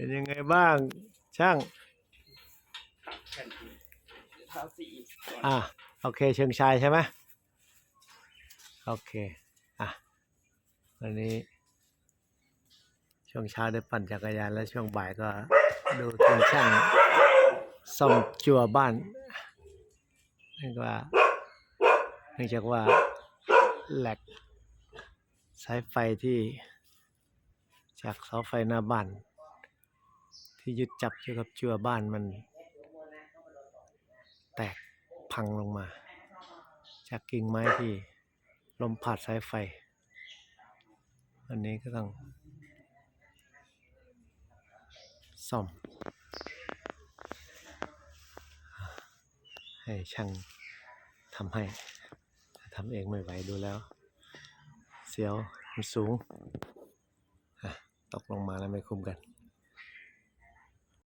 เป็นยังไงบ้างช่างแผ่นดินทาสีก่อนอะโอเค เชิงชายใช่ไหมโอเค อะวันนี้ ช่วงเช้าได้ปั่นจักรยานแล้วช่วงบ่ายก็ดูทีมช่างซ่อมจัวบ้านเนื่องว่าเนื่องจากว่าแหลกสายไฟที่จากเสาไฟหน้าบ้าน ที่ยึดจับอยู่กับจัวบ้านมันแตกพังลงมา จากกิ่งไม้ที่ลมพัดสายไฟ อันนี้ก็ต้องซ่อม ให้ช่างทำให้ทำเองไม่ไหวดูแล้ว เสียวมันสูง ตกลงมาแล้วไม่คุ้มกัน